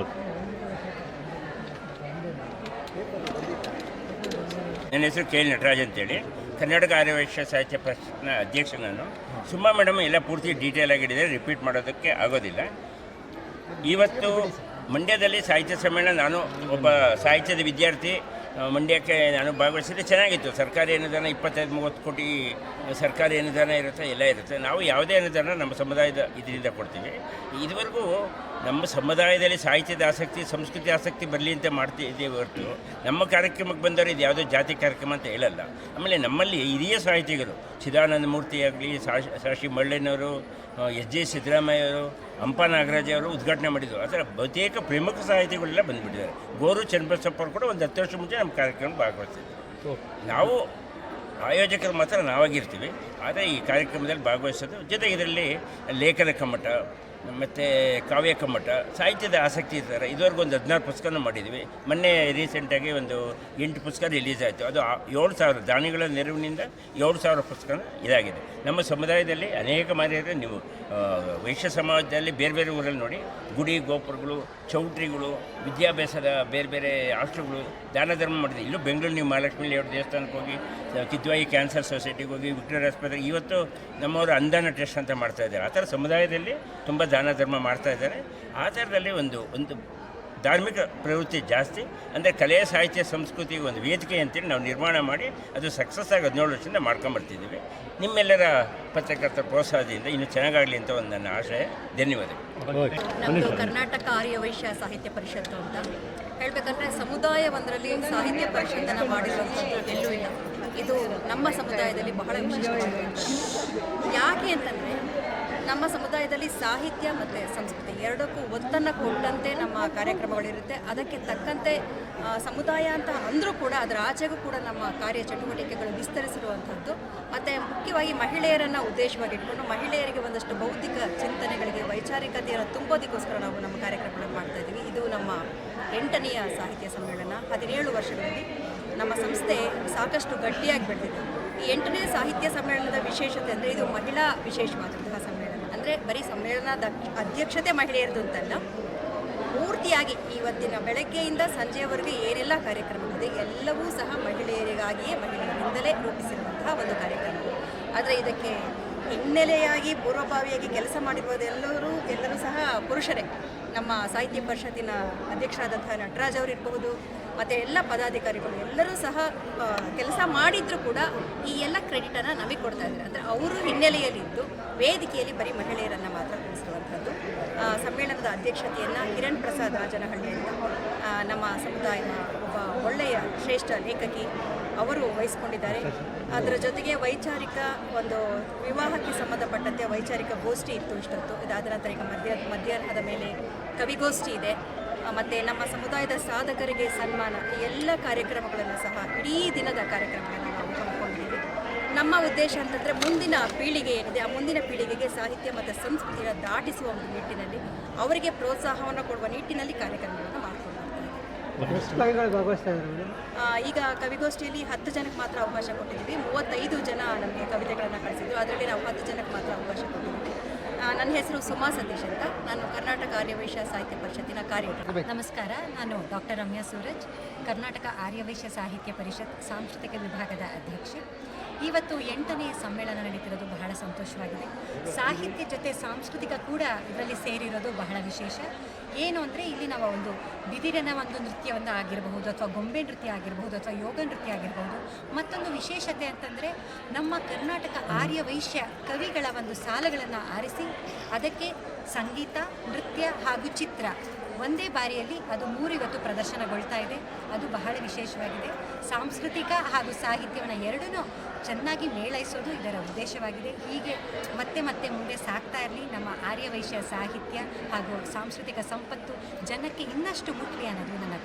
Okay ನನ್ನ ಹೆಸರು K L Nataraj ಅಂತೇಳಿ. ಕರ್ನಾಟಕ ಆರ್ಯವೈಶ್ಯ ಸಾಹಿತ್ಯ ಪರಿಷತ್ನ ಅಧ್ಯಕ್ಷ ನಾನು ಸುಮ್ಮ ಮೇಡಮ್ ಎಲ್ಲ ಪೂರ್ತಿ ಡೀಟೇಲ್ ಆಗಿಡಿದರೆ ರಿಪೀಟ್ ಮಾಡೋದಕ್ಕೆ ಆಗೋದಿಲ್ಲ. ಇವತ್ತು ಮಂಡ್ಯದಲ್ಲಿ ಸಾಹಿತ್ಯ ಸಮ್ಮೇಳನ ನಾನು ಒಬ್ಬ ಸಾಹಿತ್ಯದ ವಿದ್ಯಾರ್ಥಿ ಮಂಡ್ಯಕ್ಕೆ ನಾನು ಭಾಗವಹಿಸಿದ್ರೆ ಚೆನ್ನಾಗಿತ್ತು. ಸರ್ಕಾರಿ ಅನುದಾನ ಇಪ್ಪತ್ತೈದು, ಮೂವತ್ತು ಕೋಟಿ ಸರ್ಕಾರಿ ಅನುದಾನ ಇರುತ್ತೆ, ಎಲ್ಲ ಇರುತ್ತೆ. ನಾವು ಯಾವುದೇ ಅನುದಾನ ನಮ್ಮ ಸಮುದಾಯದ ಇದರಿಂದ ಕೊಡ್ತೀವಿ. ಇದುವರೆಗೂ ನಮ್ಮ ಸಮುದಾಯದಲ್ಲಿ ಸಾಹಿತ್ಯದ ಆಸಕ್ತಿ ಸಂಸ್ಕೃತಿ ಆಸಕ್ತಿ ಬರಲಿ ಅಂತ ಮಾಡ್ತಿದ್ದೀವಿ ಹೊರತು ನಮ್ಮ ಕಾರ್ಯಕ್ರಮಕ್ಕೆ ಬಂದವರು ಇದು ಯಾವುದೋ ಜಾತಿ ಕಾರ್ಯಕ್ರಮ ಅಂತ ಹೇಳಲ್ಲ. ಆಮೇಲೆ ನಮ್ಮಲ್ಲಿ ಹಿರಿಯ ಸಾಹಿತಿಗಳು ಚಿದಾನಂದ ಮೂರ್ತಿ ಆಗಲಿ ಸಾಶಿ ಮಳ್ಳಯ್ಯನವರು ಎಸ್ ಜೆ ಸಿದ್ದರಾಮಯ್ಯವರು ಹಂಪ ನಾಗರಾಜ್ ಅವರು ಉದ್ಘಾಟನೆ ಮಾಡಿದರು. ಅದರ ಬಹುತೇಕ ಪ್ರಮುಖ ಸಾಹಿತಿಗಳೆಲ್ಲ ಬಂದುಬಿಟ್ಟಿದ್ದಾರೆ. ಗೋರು ಚನ್ನಬಸಪ್ಪ ಅವರು ಕೂಡ ಒಂದು ಹತ್ತು ವರ್ಷ ಮುಂಚೆ ನಮ್ಮ ಕಾರ್ಯಕ್ರಮ ಭಾಗವಹಿಸಿದ್ರು. ನಾವು ಆಯೋಜಕರು ಮಾತ್ರ ನಾವಾಗಿರ್ತೀವಿ. ಆದರೆ ಈ ಕಾರ್ಯಕ್ರಮದಲ್ಲಿ ಭಾಗವಹಿಸೋದು ಜೊತೆಗೆ ಇದರಲ್ಲಿ ಲೇಖನ ಕಮ್ಮಟ ಮತ್ತು ಕಾವ್ಯ ಕಮ್ಮಟ, ಸಾಹಿತ್ಯದ ಆಸಕ್ತಿ ಇರ್ತಾರೆ ಇದುವರೆಗೂ ಒಂದು ಹದಿನಾರು ಪುಸ್ತಕನ ಮಾಡಿದ್ವಿ. ಮೊನ್ನೆ ರೀಸೆಂಟಾಗಿ ಒಂದು ಎಂಟು ಪುಸ್ತಕ ರಿಲೀಸ್ ಆಯಿತು. ಅದು ಏಳು ಸಾವಿರ ದಾನಿಗಳ ನೆರವಿನಿಂದ ಏಳು ಸಾವಿರ ಪುಸ್ತಕ ಇದಾಗಿದೆ. ನಮ್ಮ ಸಮುದಾಯದಲ್ಲಿ ಅನೇಕ ಮಾರಿಯರು ನೀವು ವೈಶ್ಯ ಸಮಾಜದಲ್ಲಿ ಬೇರೆ ಬೇರೆ ಊರಲ್ಲಿ ನೋಡಿ, ಗುಡಿ, ಗೋಪುರಗಳು, ಚೌಟ್ರಿಗಳು ವಿದ್ಯಾಭ್ಯಾಸದ ಬೇರೆ ಬೇರೆ ಹಾಸ್ಟೆಲ್ಗಳು ದಾನ ಧರ್ಮ ಮಾಡಿದೆ. ಇಲ್ಲೂ ಬೆಂಗಳೂರು ನೀವು ಮಹಾಲಕ್ಷ್ಮಿ ಲೇಔಟ್ ದೇವಸ್ಥಾನಕ್ಕೆ ಹೋಗಿ ಕಿದ್ವಾಯಿ ಕ್ಯಾನ್ಸರ್ ಸೊಸೈಟಿಗೆ ಹೋಗಿ, ವಿಕ್ಟೋರಿಯಾ ಆಸ್ಪತ್ರೆ ಇವತ್ತು ನಮ್ಮವರು ಅಂದಾನ ಟ್ರಸ್ಟ್ ಅಂತ ಮಾಡ್ತಾ ಇದ್ದಾರೆ. ಆ ಥರ ಸಮುದಾಯದಲ್ಲಿ ತುಂಬ ದಾನ ಧರ್ಮ ಮಾಡ್ತಾ ಇದ್ದಾರೆ. ಆ ಥರದಲ್ಲಿ ಒಂದು ಒಂದು ಧಾರ್ಮಿಕ ಪ್ರವೃತ್ತಿ ಜಾಸ್ತಿ, ಅಂದರೆ ಕಲೆ ಸಾಹಿತ್ಯ ಸಂಸ್ಕೃತಿಗೆ ಒಂದು ವೇದಿಕೆ ಅಂತೇಳಿ ನಾವು ನಿರ್ಮಾಣ ಮಾಡಿ ಅದು ಸಕ್ಸಸ್ ಆಗಿ ಹದಿನೇಳು ವರ್ಷದಿಂದ ಮಾಡ್ಕೊಂಬರ್ತಿದ್ದೀವಿ. ನಿಮ್ಮೆಲ್ಲರ ಪತ್ರಕರ್ತರ ಪ್ರೋತ್ಸಾಹದಿಂದ ಇನ್ನೂ ಚೆನ್ನಾಗಾಗಲಿ ಅಂತ ಒಂದು ನನ್ನ ಆಶಯ. ಧನ್ಯವಾದಗಳು. ಕರ್ನಾಟಕ ಆರ್ಯವೈಶ್ಯ ಸಾಹಿತ್ಯ ಪರಿಷತ್ತು ಅಂತ. ಹೇಳಬೇಕಂದ್ರೆ ಸಮುದಾಯ ಒಂದರಲ್ಲಿ ಸಾಹಿತ್ಯ ಪರಿಷತ್ತನ್ನು ಮಾಡಿರುವಂಥದ್ದು ಎಲ್ಲೂ ಇಲ್ಲ. ಇದು ನಮ್ಮ ಸಮುದಾಯದಲ್ಲಿ ಬಹಳ ವಿಶೇಷ ಯಾಕೆ ಅಂತಂದರೆ ನಮ್ಮ ಸಮುದಾಯದಲ್ಲಿ ಸಾಹಿತ್ಯ ಮತ್ತು ಸಂಸ್ಕೃತಿ ಎರಡಕ್ಕೂ ಒತ್ತನ್ನು ಕೊಟ್ಟಂತೆ ನಮ್ಮ ಕಾರ್ಯಕ್ರಮಗಳಿರುತ್ತೆ. ಅದಕ್ಕೆ ತಕ್ಕಂತೆ ಸಮುದಾಯ ಅಂತ ಅಂದರೂ ಕೂಡ ಅದರ ಆಚೆಗೂ ಕೂಡ ನಮ್ಮ ಕಾರ್ಯ ಚಟುವಟಿಕೆಗಳು ವಿಸ್ತರಿಸಿರುವಂಥದ್ದು ಮತ್ತು ಮುಖ್ಯವಾಗಿ ಮಹಿಳೆಯರನ್ನು ಉದ್ದೇಶವಾಗಿ ಇಟ್ಕೊಂಡು ಮಹಿಳೆಯರಿಗೆ ಒಂದಷ್ಟು ಬೌದ್ಧಿಕ ಚಿಂತನೆಗಳಿಗೆ ವೈಚಾರಿಕತೆಯನ್ನು ತುಂಬೋದಕ್ಕೋಸ್ಕರ ನಾವು ನಮ್ಮ ಕಾರ್ಯಕ್ರಮಗಳನ್ನು ಮಾಡ್ತಾ ಇದ್ದೀವಿ. ಇದು ನಮ್ಮ ಎಂಟನೆಯ ಸಾಹಿತ್ಯ ಸಮ್ಮೇಳನ. ಹದಿನೇಳು ವರ್ಷಗಳಲ್ಲಿ ನಮ್ಮ ಸಂಸ್ಥೆ ಸಾಕಷ್ಟು ಗಟ್ಟಿಯಾಗಿ ಬೆಳೆದಿದೆ. ಈ ಎಂಟನೇ ಸಾಹಿತ್ಯ ಸಮ್ಮೇಳನದ ವಿಶೇಷತೆ ಅಂದರೆ ಇದು ಮಹಿಳಾ ವಿಶೇಷವಾದಂತಹ ಸಮ್ಮೇಳನ. ಅಂದರೆ ಬರೀ ಸಮ್ಮೇಳನದ ಅಧ್ಯಕ್ಷತೆ ಮಹಿಳೆಯರದು ಅಂತಲ್ಲ. ಪೂರ್ತಿಯಾಗಿ ಇವತ್ತಿನ ಬೆಳಗ್ಗೆಯಿಂದ ಸಂಜೆಯವರೆಗೆ ಏನೆಲ್ಲ ಕಾರ್ಯಕ್ರಮಗಳಿದೆ ಎಲ್ಲವೂ ಸಹ ಮಹಿಳೆಯರಿಗಾಗಿಯೇ, ಮಹಿಳೆಯರಿಂದಲೇ ರೂಪಿಸಿರುವಂತಹ ಒಂದು ಕಾರ್ಯಕ್ರಮ. ಆದರೆ ಇದಕ್ಕೆ ಹಿನ್ನೆಲೆಯಾಗಿ, ಪೂರ್ವಭಾವಿಯಾಗಿ ಕೆಲಸ ಮಾಡಿರುವುದೆಲ್ಲರೂ ಎಲ್ಲರೂ ಸಹ ಪುರುಷರೇ. ನಮ್ಮ ಸಾಹಿತ್ಯ ಪರಿಷತ್ತಿನ ಅಧ್ಯಕ್ಷರಾದಂತಹ ನಟರಾಜ್ ಅವರು ಇರಬಹುದು ಮತ್ತು ಎಲ್ಲ ಪದಾಧಿಕಾರಿಗಳು ಎಲ್ಲರೂ ಸಹ ಕೆಲಸ ಮಾಡಿದ್ರು ಕೂಡ ಈ ಎಲ್ಲ ಕ್ರೆಡಿಟನ್ನು ನಮಗೆ ಕೊಡ್ತಾ ಇದ್ದಾರೆ. ಅಂದರೆ ಅವರು ಹಿನ್ನೆಲೆಯಲ್ಲಿದ್ದು ವೇದಿಕೆಯಲ್ಲಿ ಬರೀ ಮಹಿಳೆಯರನ್ನು ಮಾತ್ರ ಕೂರಿಸುವಂಥದ್ದು. ಸಮ್ಮೇಳನದ ಅಧ್ಯಕ್ಷತೆಯನ್ನು ಕಿರಣ್ ಪ್ರಸಾದ್ ರಾಜನಹಳ್ಳಿ ಅಂತ ನಮ್ಮ ಸಮುದಾಯದ ಒಬ್ಬ ಒಳ್ಳೆಯ ಶ್ರೇಷ್ಠ ಲೇಖಕಿ ಅವರು ವಹಿಸ್ಕೊಂಡಿದ್ದಾರೆ. ಅದರ ಜೊತೆಗೆ ವೈಚಾರಿಕ ಒಂದು ವಿವಾಹಕ್ಕೆ ಸಂಬಂಧಪಟ್ಟಂತೆ ವೈಚಾರಿಕ ಗೋಷ್ಠಿ ಇತ್ತು ಇಷ್ಟೊತ್ತು. ಇದಾದ ನಂತರ ಈಗ ಮಧ್ಯ, ಮಧ್ಯಾಹ್ನದ ಮೇಲೆ ಕವಿಗೋಷ್ಠಿ ಇದೆ. ಮತ್ತೆ ನಮ್ಮ ಸಮುದಾಯದ ಸಾಧಕರಿಗೆ ಸನ್ಮಾನ ಈ ಎಲ್ಲ ಕಾರ್ಯಕ್ರಮಗಳನ್ನು ಸಹ ಇಡೀ ದಿನದ ಕಾರ್ಯಕ್ರಮಗಳನ್ನು ನಾವು ಹಮ್ಮಿಕೊಂಡಿದ್ದೀವಿ. ನಮ್ಮ ಉದ್ದೇಶ ಅಂತಂದರೆ ಮುಂದಿನ ಪೀಳಿಗೆ ಏನಿದೆ ಆ ಮುಂದಿನ ಪೀಳಿಗೆಗೆ ಸಾಹಿತ್ಯ ಮತ್ತು ಸಂಸ್ಕೃತಿಯನ್ನು ದಾಟಿಸುವ ಒಂದು ನಿಟ್ಟಿನಲ್ಲಿ ಅವರಿಗೆ ಪ್ರೋತ್ಸಾಹವನ್ನು ಕೊಡುವ ನಿಟ್ಟಿನಲ್ಲಿ ಕಾರ್ಯಕ್ರಮಗಳನ್ನು ಮಾಡ್ಕೊಂಡು ಈಗ ಕವಿಗೋಷ್ಠಿಯಲ್ಲಿ ಹತ್ತು ಜನಕ್ಕೆ ಮಾತ್ರ ಅವಕಾಶ ಕೊಟ್ಟಿದ್ದೀವಿ. ಮೂವತ್ತೈದು ಜನ ನಮಗೆ ಕವಿತೆಗಳನ್ನು ಕಳಿಸಿದ್ರು. ಅದರಲ್ಲಿ ನಾವು ಹತ್ತು ಜನಕ್ಕೆ ಮಾತ್ರ ಅವಕಾಶ ಕೊಟ್ಟಿದ್ದೀವಿ. ನನ್ನ ಹೆಸರು ಸುಮಾ ಸತೀಶ್ ಅಂತ. ನಾನು ಕರ್ನಾಟಕ ಆರ್ಯವೈಶ್ಯ ಸಾಹಿತ್ಯ ಪರಿಷತ್ತಿನ ಕಾರ್ಯಕ್ರಮ ನಮಸ್ಕಾರ ನಾನು ಡಾಕ್ಟರ್ ರಮ್ಯಾ ಸೂರಜ್. ಕರ್ನಾಟಕ ಆರ್ಯವೈಶ್ಯ ಸಾಹಿತ್ಯ ಪರಿಷತ್ ಸಾಂಸ್ಕೃತಿಕ ವಿಭಾಗದ ಅಧ್ಯಕ್ಷೆ. ಇವತ್ತು ಎಂಟನೇ ಸಮ್ಮೇಳನ ನಡೀತಿರೋದು ಬಹಳ ಸಂತೋಷವಾಗಿದೆ. ಸಾಹಿತ್ಯ ಜೊತೆ ಸಾಂಸ್ಕೃತಿಕ ಕೂಡ ಇದರಲ್ಲಿ ಸೇರಿರೋದು ಬಹಳ ವಿಶೇಷ. ಏನು ಅಂದರೆ ಇಲ್ಲಿ ನಾವು ಒಂದು ಬಿದಿರಿನ ಒಂದು ನೃತ್ಯವನ್ನು ಆಗಿರಬಹುದು ಅಥವಾ ಗೊಂಬೆ ನೃತ್ಯ ಆಗಿರಬಹುದು ಅಥವಾ ಯೋಗ ನೃತ್ಯ ಆಗಿರಬಹುದು. ಮತ್ತೊಂದು ವಿಶೇಷತೆ ಅಂತಂದರೆ ನಮ್ಮ ಕರ್ನಾಟಕ ಆರ್ಯ ವೈಶ್ಯ ಕವಿಗಳ ಒಂದು ಸಾಲುಗಳನ್ನು ಆರಿಸಿ ಅದಕ್ಕೆ ಸಂಗೀತ, ನೃತ್ಯ ಹಾಗೂ ಚಿತ್ರ ಒಂದೇ ಬಾರಿಯಲ್ಲಿ ಅದು ಮೂರು ಇವತ್ತು ಪ್ರದರ್ಶನಗೊಳ್ತಾ ಇದೆ. ಅದು ಬಹಳ ವಿಶೇಷವಾಗಿದೆ. ಸಾಂಸ್ಕೃತಿಕ ಹಾಗೂ ಸಾಹಿತ್ಯವನ್ನು ಎರಡನ್ನೂ ಚೆನ್ನಾಗಿ ಮೇಳೈಸೋದು ಇದರ ಉದ್ದೇಶವಾಗಿದೆ. ಹೀಗೆ ಮತ್ತೆ ಮತ್ತೆ ಮುಂದೆ ಸಾಗ್ತಾ ಇರಲಿ. ನಮ್ಮ ಆರ್ಯವೈಶ್ಯ ಸಾಹಿತ್ಯ ಹಾಗೂ ಸಾಂಸ್ಕೃತಿಕ ಸಂಪತ್ತು ಜನಕ್ಕೆ ಇನ್ನಷ್ಟು ಮುಟ್ಲಿ ಅನ್ನೋದು ನನ್ನ